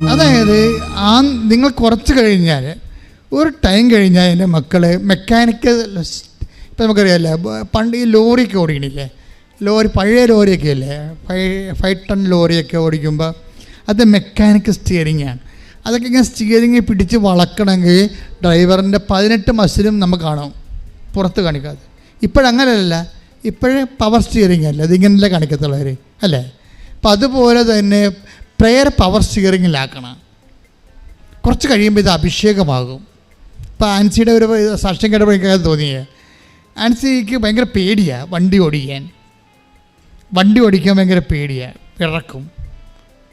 അതായത് ആ നിങ്ങൾ കുറച്ച് കഴിഞ്ഞാൽ ഒരു ടൈം കഴിഞ്ഞാൽ എന്റെ മക്കളെ മെക്കാനിക്കൽ ഇപ്പം നമുക്കറിയാമല്ലോ പണ്ട് ഈ ലോറിയൊക്കെ ഓടിക്കണില്ലേ? ലോറി പഴയ ലോറിയൊക്കെ അല്ലേ ഫൈവ് ഫൈവ് ടൺ ലോറിയൊക്കെ ഓടിക്കുമ്പോൾ അത് മെക്കാനിക്കൽ സ്റ്റിയറിംഗ് ആണ്. അതൊക്കെ ഇങ്ങനെ സ്റ്റിയറിംഗ് പിടിച്ച് വളക്കണമെങ്കിൽ ഡ്രൈവറിന്റെ പതിനെട്ട് മസിലും നമുക്ക് കാണും. പുറത്ത് കാണിക്കാതെ. ഇപ്പോഴങ്ങനെയല്ല ഇപ്പോഴേ പവർ സ്റ്റിയറിംഗ് അല്ല? ഇതിങ്ങനല്ലേ കാണിക്കത്തുള്ളവർ അല്ലേ? അപ്പം അതുപോലെ തന്നെ പ്രെയർ പവർ സ്റ്റിയറിങ്ങിലാക്കണം കുറച്ച് കഴിയുമ്പോൾ ഇത് അഭിഷേകമാകും. ഇപ്പോൾ ആൻസിയുടെ ഒരു സാക്ഷ്യം കേട്ടപ്പോഴേക്കാൻ തോന്നിയേ. ആൻസിക്ക് ഭയങ്കര പേടിയാണ് വണ്ടി ഓടിക്കാൻ. വണ്ടി ഓടിക്കാൻ ഭയങ്കര പേടിയാണ് വിറക്കും.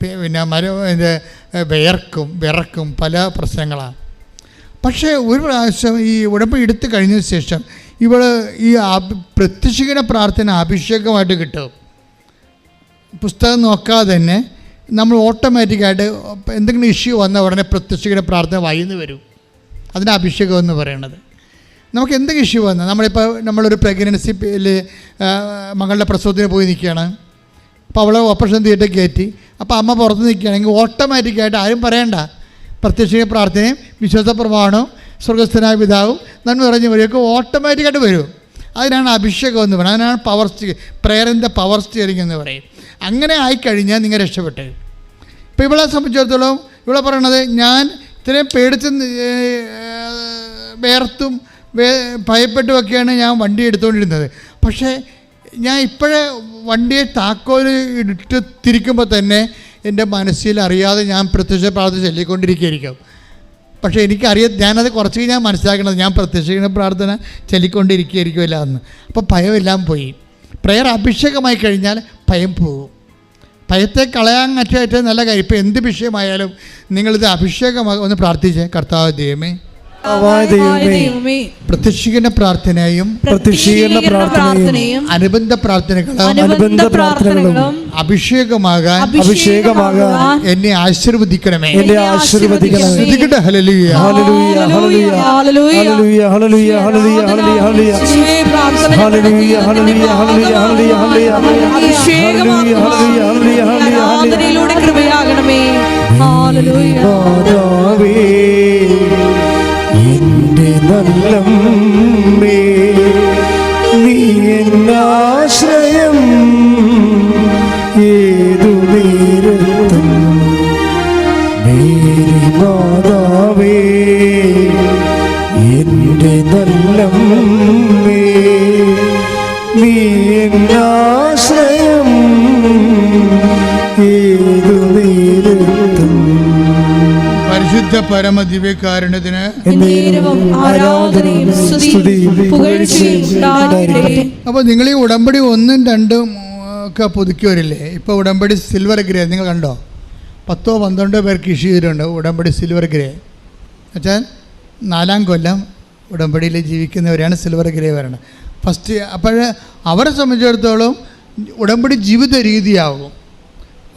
പിന്നെ മര ഇത് വിയർക്കും വിറക്കും പല പ്രശ്നങ്ങളാണ് പക്ഷേ ഒരു പ്രാവശ്യം ഈ ഉടമ്പ് എടുത്തു കഴിഞ്ഞതിന് ശേഷം ഇവൾ ഈ പ്രത്യക്ഷിക്കുന്ന പ്രാർത്ഥന അഭിഷേകമായിട്ട് കിട്ടും. പുസ്തകം നോക്കാതെ തന്നെ നമ്മൾ ഓട്ടോമാറ്റിക്കായിട്ട് എന്തെങ്കിലും ഇഷ്യൂ വന്ന ഉടനെ പ്രത്യക്ഷിക്കുന്ന പ്രാർത്ഥന വൈകുന്നു വരും. അതിന്റെ അഭിഷേകം എന്ന് പറയുന്നത് നമുക്ക് എന്തെങ്കിലും ഇഷ്യൂ വന്നാൽ നമ്മളിപ്പോൾ നമ്മളൊരു പ്രഗ്നൻസി മകളുടെ പ്രസവത്തിന് പോയി നിൽക്കുകയാണ്. അപ്പോൾ അവളെ ഓപ്പറേഷൻ തിയേറ്റർ കയറ്റി. അപ്പോൾ അമ്മ പുറത്ത് നിൽക്കുകയാണെങ്കിൽ ഓട്ടോമാറ്റിക്കായിട്ട് ആരും പറയണ്ട. പ്രത്യക്ഷ പ്രാർത്ഥനയും വിശ്വാസ പ്രമാണവും സ്വർഗസ്ഥനായ പിതാവും നന്മ പറഞ്ഞ വഴിയൊക്കെ ഓട്ടോമാറ്റിക്കായിട്ട് വരും. അതിനാണ് അഭിഷേകം എന്ന് പറയുന്നത്. അതിനാണ് പവർ സ്റ്റി പ്രേയറിന്റെ പവർ സ്റ്റിയറിംഗ് എന്ന് പറയും അങ്ങനെ ആയിക്കഴിഞ്ഞാൽ നിങ്ങൾ രക്ഷപ്പെട്ടേ. ഇപ്പോൾ ഇവളെ സംബന്ധിച്ചിടത്തോളം ഇവിടെ പറയണത് ഞാൻ ഇത്രയും പേടിച്ച് വേർത്തും വേ ഭയപ്പെട്ടുമൊക്കെയാണ് ഞാൻ വണ്ടി എടുത്തുകൊണ്ടിരുന്നത്. പക്ഷേ ഞാൻ ഇപ്പോഴേ വണ്ടിയെ താക്കോൽ ഇട്ട് തിരിക്കുമ്പോൾ തന്നെ എന്റെ മനസ്സിൽ അറിയാതെ ഞാൻ പ്രത്യക്ഷ പ്രാർത്ഥന ചൊല്ലിക്കൊണ്ടിരിക്കുകയായിരിക്കും. പക്ഷേ എനിക്കറിയാം ഞാനത് കുറച്ച് കഴിഞ്ഞാൽ മനസ്സിലാക്കണത് ഞാൻ പ്രത്യക്ഷ പ്രാർത്ഥന ചൊല്ലിക്കൊണ്ടിരിക്കുകയായിരിക്കുമല്ല എന്ന്. അപ്പോൾ ഭയമെല്ലാം പോയി. പ്രയർ അഭിഷേകമായി കഴിഞ്ഞാൽ ഭയം പോകും. ഭയത്തെ കളയാൻ ഏറ്റവും നല്ല കാര്യം ഇപ്പോൾ എന്ത് വിഷയമായാലും നിങ്ങളിത് അഭിഷേകമായി ഒന്ന് പ്രാർത്ഥിച്ചേ. കർത്താവ് ദൈവമേ. പ്രത്യക്ഷിക്കുന്ന പ്രാർത്ഥനയും പ്രത്യക്ഷീകരണ പ്രാർത്ഥനയും അനുബന്ധ പ്രാർത്ഥനകളും അനുബന്ധ പ്രാർത്ഥനകളും അഭിഷേകമാകാൻ അഭിഷേകമാകാൻ എന്നെ ആശീർവദിക്കണമേ. എന്നെ ആശീർവദിക്കണമേ. ഹല്ലേലൂയ. ഹല്ലേലൂയ ഹല്ലേലൂയ ഹല്ലേലൂയ. ഹല്ലേലൂയ. ഹല്ലേലൂയ ഹല്ലേലൂയ ഹല്ലേലൂയ ഹല്ലേലൂയ ഹല്ലേലൂയ. ഹല്ലേലൂയ ഹല്ലേലൂയ ഹല്ലേലൂയ അഭിഷേകമാകുക. ഹല്ലേലൂയ. നല്ലമ്മേ പരിശുദ്ധ പരമ ദിവ്യകാരുണ്യത്തിന്. അപ്പോൾ നിങ്ങൾ ഈ ഉടമ്പടി ഒന്നും രണ്ടും ഒക്കെ പുതുക്കിയവരില്ലേ ഇപ്പൊ ഉടമ്പടി സിൽവർ ഗ്രേ നിങ്ങൾ കണ്ടോ? പത്തോ പന്ത്രണ്ടോ പേർക്ക് ഇഷ്യൂ ചെയ്തിട്ടുണ്ട് ഉടമ്പടി സിൽവർ ഗ്രേ. എന്നുവെച്ചാൽ നാലാം കൊല്ലം ഉടമ്പടിയിൽ ജീവിക്കുന്നവരാണ് സിൽവർ ഗ്രേ വരണം ഫസ്റ്റ് അപ്പോൾ അവരെ സംബന്ധിച്ചിടത്തോളം ഉടമ്പടി ജീവിത രീതിയാകും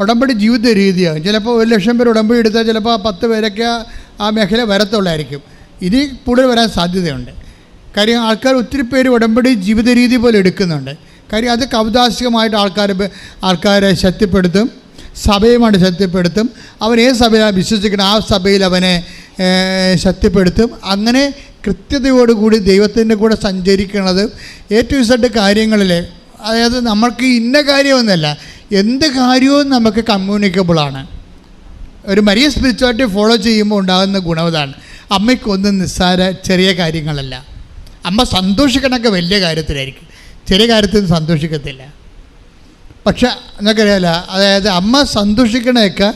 ഉടമ്പടി ജീവിത രീതിയാകും ചിലപ്പോൾ ഒരു ലക്ഷം പേർ ഉടമ്പടി എടുത്താൽ ചിലപ്പോൾ പത്ത് പേരൊക്കെ ആ- മേഖല വരത്തുള്ളായിരിക്കും. ഇനി കൂടുതൽ വരാൻ സാധ്യതയുണ്ട്. കാര്യം ആൾക്കാർ ഒത്തിരി പേര് ഉടമ്പടി ജീവിത രീതി പോലെ എടുക്കുന്നുണ്ട്. കാര്യം അത് കൗതാശികമായിട്ട് ആൾക്കാർ ആൾക്കാരെ ശക്തിപ്പെടുത്തും സഭയുമായിട്ട് ശക്തിപ്പെടുത്തും അവൻ ഏത് സഭയിലാണ് വിശ്വസിക്കണം ആ സഭയിൽ അവനെ ശക്തിപ്പെടുത്തും. അങ്ങനെ കൃത്യതയോടുകൂടി ദൈവത്തിന്റെ കൂടെ സഞ്ചരിക്കുന്നത് ടു ഇസഡ് കാര്യങ്ങളിൽ അതായത് നമ്മൾക്ക് ഇന്ന കാര്യമൊന്നുമല്ല. എന്ത് കാര്യവും നമുക്ക് കമ്മ്യൂണിക്കബിളാണ് ഒരു മരിയ സ്പിരിച്വാലിറ്റി ഫോളോ ചെയ്യുമ്പോൾ ഉണ്ടാകുന്ന ഗുണം ഇതാണ് അമ്മയ്ക്കൊന്നും നിസ്സാര ചെറിയ കാര്യങ്ങളല്ല. അമ്മ സന്തോഷിക്കണമൊക്കെ വലിയ കാര്യത്തിലായിരിക്കും. ചെറിയ കാര്യത്തിൽ സന്തോഷിക്കത്തില്ല. പക്ഷെ നിങ്ങൾക്കറിയാലോ അതായത് അമ്മ സന്തോഷിക്കണതൊക്കെ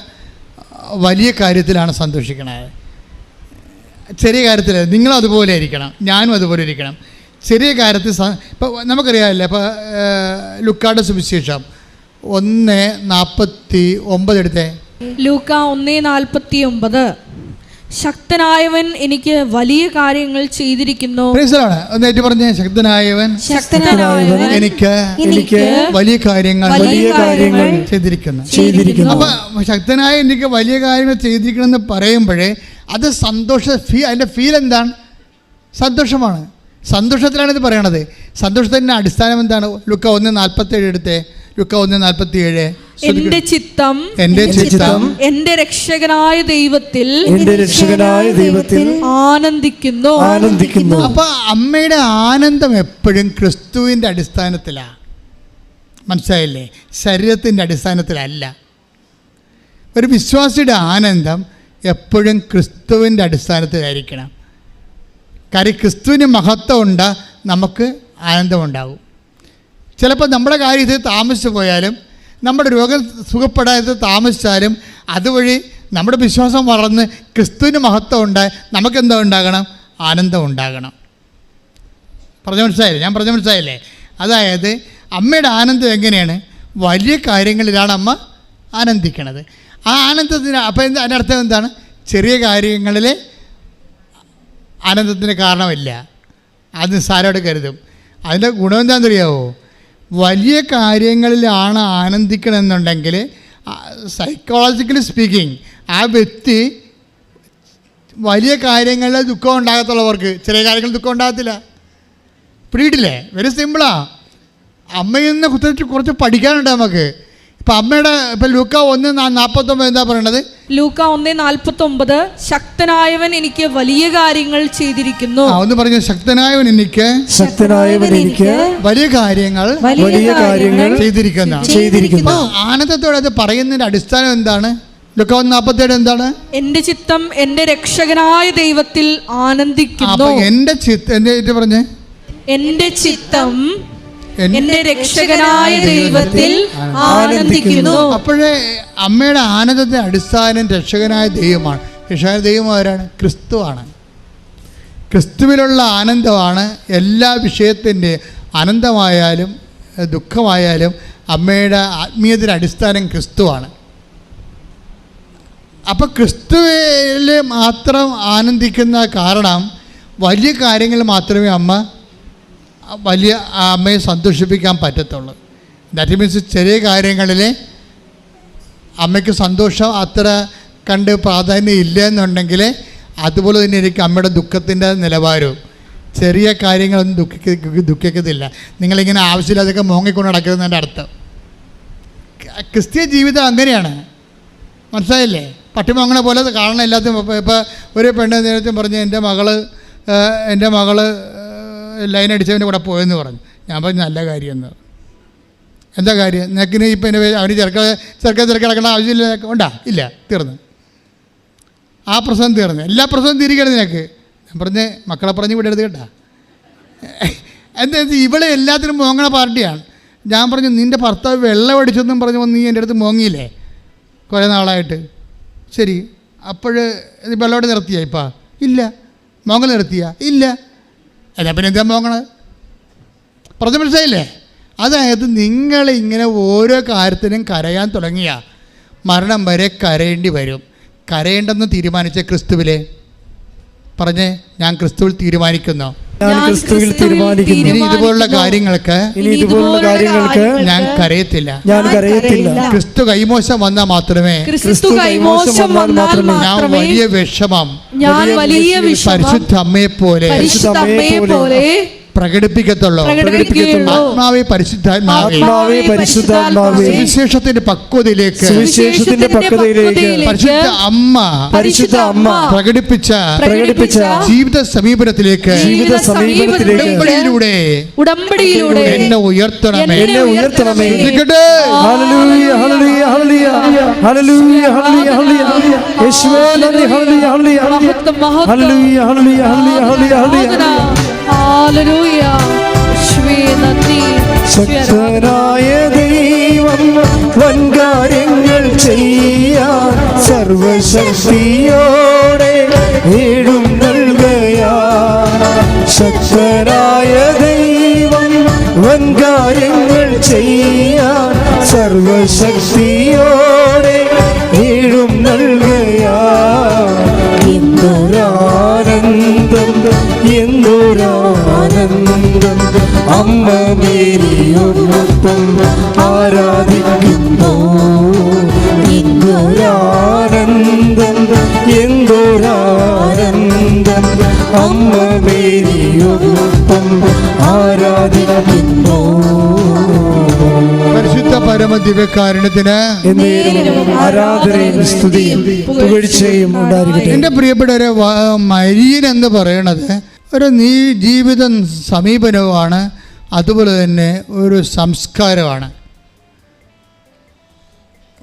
വലിയ കാര്യത്തിലാണ് സന്തോഷിക്കണത്. ചെറിയ കാര്യത്തിൽ നിങ്ങളും അതുപോലെ ഇരിക്കണം. ഞാനും അതുപോലെ ഇരിക്കണം. ചെറിയ കാര്യത്തിൽ ഇപ്പം ഇപ്പോൾ നമുക്കറിയാമല്ലോ ഇപ്പോൾ ലുക്കാട് സുവിശേഷം. ഒന്ന് നാൽപ്പത്തി ഒമ്പത് എടുത്തേ. ലൂക്ക ഒന്ന് നാൽപ്പത്തി ഒമ്പത്. ശക്തനായവൻ എനിക്ക് വലിയ കാര്യങ്ങൾ ചെയ്തിരിക്കുന്നു. പറഞ്ഞേ ശക്തനായവൻ ശക്തനായവൻ എനിക്ക് എനിക്ക് വലിയ കാര്യങ്ങൾ വലിയ കാര്യങ്ങൾ ചെയ്തിരിക്കുന്നു. ചെയ്തിരിക്കുന്നു. അപ്പൊ ശക്തനായ എനിക്ക് വലിയ കാര്യങ്ങൾ ചെയ്തിരിക്കണം എന്ന് പറയുമ്പോഴേ അത് സന്തോഷ ഫീ അതിന്റെ ഫീൽ എന്താണ്? സന്തോഷമാണ്. സന്തോഷത്തിലാണ് ഇത് പറയണത്. സന്തോഷത്തിന്റെ അടിസ്ഥാനം എന്താണ്? ലുക്ക ഒന്ന് നാൽപ്പത്തേഴ് എടുത്തേ. ലുക്ക ഒന്ന് നാൽപ്പത്തി ഏഴ് എന്റെ ചിത്തം എന്റെ ചിത്തം. എന്റെ രക്ഷകനായ ദൈവത്തിൽ എന്റെ രക്ഷകനായ ദൈവത്തിൽ ആനന്ദിക്കുന്നു. ആനന്ദിക്കുന്നു. അപ്പൊ അമ്മയുടെ ആനന്ദം എപ്പോഴും ക്രിസ്തുവിന്റെ അടിസ്ഥാനത്തിലാ. മനസ്സിലായില്ലേ? ശരീരത്തിന്റെ അടിസ്ഥാനത്തിലല്ല. ഒരു വിശ്വാസിയുടെ ആനന്ദം എപ്പോഴും ക്രിസ്തുവിന്റെ അടിസ്ഥാനത്തിലായിരിക്കണം. കാര്യം ക്രിസ്തുവിന് മഹത്വം ഉണ്ട് നമുക്ക് ആനന്ദമുണ്ടാകും ചിലപ്പോൾ നമ്മുടെ കാര്യത്തിൽ താമസിച്ചു പോയാലും നമ്മുടെ രോഗം സുഖപ്പെടാതെ താമസിച്ചാലും അതുവഴി നമ്മുടെ വിശ്വാസം വളർന്ന് ക്രിസ്തുവിന് മഹത്വം ഉണ്ടായി നമുക്കെന്താ ഉണ്ടാകണം? ആനന്ദം ഉണ്ടാകണം. പറഞ്ഞു മനസ്സിലായില്ലേ? ഞാൻ പറഞ്ഞു മനസ്സിലായില്ലേ? അതായത് അമ്മയുടെ ആനന്ദം എങ്ങനെയാണ്? വലിയ കാര്യങ്ങളിലാണ് അമ്മ ആനന്ദിക്കണത്. ആ ആനന്ദത്തിന് അപ്പോൾ എന്താ അതിന്റെ അർത്ഥം എന്താണ്? ചെറിയ കാര്യങ്ങളിൽ ആനന്ദത്തിന് കാരണമില്ല. അത് നിസ്സാരമായിട്ട് കരുതും. അതിന്റെ ഗുണം എന്താണെന്നറിയാവോ? വലിയ കാര്യങ്ങളിലാണ് ആനന്ദിക്കണമെന്നുണ്ടെങ്കിൽ സൈക്കോളജിക്കലി സ്പീക്കിംഗ് ആ വ്യക്തി വലിയ കാര്യങ്ങളിൽ ദുഃഖം ഉണ്ടാകത്തുള്ളവർക്ക് ചെറിയ കാര്യങ്ങളിൽ ദുഃഖം ഉണ്ടാകത്തില്ല. പിടിയിട്ടില്ലേ? വെരി സിമ്പിളാണ് അമ്മയിൽ നിന്ന് കുറച്ച് കുറച്ച് പഠിക്കാനുണ്ട് നമുക്ക്. ഇപ്പം അമ്മയുടെ ഇപ്പം ലൂക്ക ഒന്ന് നാൽപ്പത്തൊമ്പത് എന്താ പറയണത്? ലൂക്ക ഒന്ന് നാൽപ്പത്തി ഒമ്പത് ശക്തനായവൻ എനിക്ക് വലിയ കാര്യങ്ങൾ ചെയ്തിരിക്കുന്നു. ഒന്ന് പറഞ്ഞു ശക്തനായവൻ എനിക്ക് ശക്തനായവൻ എനിക്ക് വലിയ കാര്യങ്ങൾ വലിയ കാര്യങ്ങൾ ചെയ്തിരിക്കുന്ന. ചെയ്തിരിക്കുന്നു. ആനന്ദത്തോടെ അത് പറയുന്നതിന്റെ അടിസ്ഥാനം എന്താണ്? ലുക്ക ഒന്ന് നാൽപ്പത്തേഴ് എന്താണ്? എന്റെ ചിത്തം എന്റെ രക്ഷകനായ ദൈവത്തിൽ ആനന്ദിക്കുന്നു. എന്റെ ചിത്തം എന്റെ പറഞ്ഞ്? എന്റെ ചിത്തം എന്റെ രക്ഷകനായ ദൈവത്തിൽ ആനന്ദിക്കുന്നു. അപ്പോഴേ അമ്മയുടെ ആനന്ദത്തിന്റെ അടിസ്ഥാനം രക്ഷകനായ ദൈവമാണ്. രക്ഷകനായ ദൈവം ആരാണ്? ക്രിസ്തുവാണ് ക്രിസ്തുവിലുള്ള ആനന്ദമാണ് എല്ലാ വിഷയത്തിന്റെ ആനന്ദമായാലും ദുഃഖമായാലും അമ്മയുടെ ആത്മീയതയുടെ അടിസ്ഥാനം ക്രിസ്തുവാണ് അപ്പോൾ ക്രിസ്തുവിൽ മാത്രം ആനന്ദിക്കുന്ന കാരണം വലിയ കാര്യങ്ങൾ മാത്രമേ അമ്മ വലിയ അമ്മയെ സന്തോഷിപ്പിക്കാൻ പറ്റത്തുള്ളൂ. ദാറ്റ് മീൻസ് ചെറിയ കാര്യങ്ങളിൽ അമ്മയ്ക്ക് സന്തോഷം അത്ര കണ്ട് പ്രാധാന്യം ഇല്ല എന്നുണ്ടെങ്കിൽ അതുപോലെ തന്നെ എനിക്ക് അമ്മയുടെ ദുഃഖത്തിന്റെ നിലവാരവും. ചെറിയ കാര്യങ്ങളൊന്നും ദുഃഖിക്ക ദുഃഖിക്കത്തില്ല. നിങ്ങളിങ്ങനെ ആവശ്യമില്ലാതൊക്കെ മോങ്ങിക്കൊണ്ട് നടക്കുന്നതിന്റെ അർത്ഥം. ക്രിസ്ത്യ ജീവിതം അങ്ങനെയാണ്. മനസ്സിലായില്ലേ? പട്ടിമോങ്ങണ പോലെ കാരണം കാണണം എല്ലാത്തും ഇപ്പോൾ ഇപ്പോൾ ഒരു പെണ്ണ് നേരത്തെ പറഞ്ഞ് എന്റെ മകൾ എന്റെ മകൾ ലൈൻ അടിച്ചവന്റെ കൂടെ പോയെന്ന് പറഞ്ഞു. ഞാൻ പറഞ്ഞു നല്ല കാര്യമെന്ന്. എന്താ കാര്യം? നിനക്കിന് ഇപ്പം എന്റെ അവന് ചെറുക്ക ചെറുക്ക ചെറുക്ക കിടക്കണ ആവശ്യമില്ല ഉണ്ടാ? ഇല്ല. തീർന്നു. ആ പ്രശ്നം തീർന്നു. എല്ലാ പ്രശ്നവും തീരുകയാണ് നിനക്ക്. ഞാൻ പറഞ്ഞ് മക്കളെ പറഞ്ഞ് വിടരുത് കേട്ടാ. എന്താ ഇവിടെ ഇവളെ എല്ലാത്തിനും മോങ്ങണ പാർട്ടിയാണ്. ഞാൻ പറഞ്ഞു നിന്റെ ഭർത്താവ് വെള്ളം അടിച്ചെന്നും പറഞ്ഞു വന്ന് നീ എന്റെ അടുത്ത് മോങ്ങിയില്ലേ? കുറേ നാളായിട്ട്. ശരി. അപ്പോൾ അവിടെ നിർത്തിയാ ഇപ്പം? ഇല്ല. മോങ്ങൽ നിർത്തിയാ? ഇല്ല. എന്നാ പിന്നെ എന്താ നോക്കണത് പറഞ്ഞു മനസ്സിലായില്ലേ? അതായത് നിങ്ങൾ ഇങ്ങനെ ഓരോ കാര്യത്തിനും കരയാൻ തുടങ്ങിയ മരണം വരെ കരയേണ്ടി വരും. കരയേണ്ടെന്ന് തീരുമാനിച്ച ക്രിസ്തുവിലെ? പറഞ്ഞേ ഞാൻ ക്രിസ്തുവിൽ തീരുമാനിക്കുന്നു. ഞാൻ ക്രിസ്തുവിൽ തീരുമാനിക്കുന്നു. ഇനി ഇതുപോലുള്ള കാര്യങ്ങൾക്ക് ഇനി ഇതുപോലുള്ള കാര്യങ്ങൾക്ക് ഞാൻ കരയത്തില്ല. ഞാൻ കരയത്തില്ല. ക്രിസ്തു കൈമോശം വന്നാൽ മാത്രമേ ക്രിസ്തു കൈമോശം വന്നാൽ മാത്രമേ ഞാൻ വലിയ വിഷമം ഞാൻ വലിയ പരിശുദ്ധ അമ്മയെ പോലെ പരിശുദ്ധ അമ്മയെ പോലെ പ്രകടിപ്പിക്കത്തുള്ളൂ. പ്രകടിപ്പിക്കുകയുള്ളൂ. ആത്മാവെ പരിശുദ്ധാത്മാവേ. ആത്മാവേ പരിശുദ്ധാത്മാവേ. സുവിശേഷത്തിന്റെ പക്വതയിലേക്ക്. സുവിശേഷത്തിന്റെ പക്വതയിലേക്ക്. പരിശുദ്ധ അമ്മ പരിശുദ്ധ അമ്മ പ്രകടിപ്പിച്ച പ്രകടിപ്പിച്ച ജീവിത സമീപനത്തിലേക്ക്. ജീവിത സമീപനത്തിലേക്ക്. ഉടമ്പടിയിലൂടെ ഉടമ്പടിയിലൂടെ. എന്നെ ഉയർത്തണമേ. എന്നെ ഉയർത്തണമേ. ഹല്ലേലൂയ ഹല്ലേലൂയ ഹല്ലേലൂയ. ഹല്ലേലൂയ ഹല്ലേലൂയ ഹല്ലേലൂയ. യേശുവേ നന്ദി. ഹല്ലേലൂയ ഹല്ലേലൂയ. ഹല്ലേലൂയ ഹല്ലേലൂയ ശക്തനായ ദൈവം വൻകാര്യങ്ങൾ ചെയ്യാൻ സർവശക്തിയോടെ ഏടും നൽകയാ. ശക്തനായ ദൈവം വൻകാര്യങ്ങൾ ചെയ്യാൻ സർവശക്തിയോടെ എന്തൊരാനന്ദം അമ്മ മേരിയൊപ്പം ആരാധിക്കുന്നു. എന്തൊരാനന്ദം എന്തൊരാനന്ദം അമ്മ മേരിയൊപ്പം ആരാധിക്കുന്നു. പരിശുദ്ധ ആരാധനയും സ്തുതിയും പുകഴ്ചയും ഉണ്ടായിരിക്കട്ടെ. എന്റെ പ്രിയപ്പെട്ടവരെ മരിയൻ എന്ന് പറയണത് ഒരു നീ ജീവിത സമീപനവുമാണ് അതുപോലെ തന്നെ ഒരു സംസ്കാരമാണ്.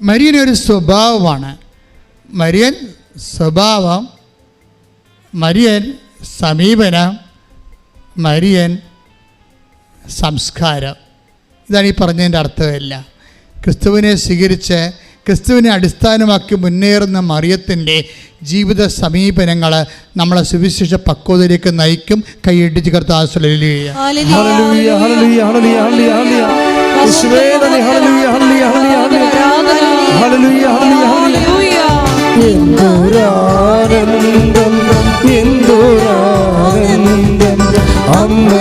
മരിയൻ ഒരു സ്വഭാവമാണ്. മരിയൻ സ്വഭാവം മരിയൻ സമീപനം മരിയൻ സംസ്കാരം. ഇതാണ് ഈ പറഞ്ഞതിന്റെ അർത്ഥമല്ല. ക്രിസ്തുവിനെ സ്വീകരിച്ച് ക്രിസ്തുവിനെ അടിസ്ഥാനമാക്കി മുന്നേറുന്ന മറിയത്തിന്റെ ജീവിത സമീപനങ്ങൾ നമ്മളെ സുവിശേഷ പക്വതയിലേക്ക് നയിക്കും. കൈയടിച്ച് കർത്താശ്വലിയാനന്ദം എന്തോരാനന്ദം അമ്മ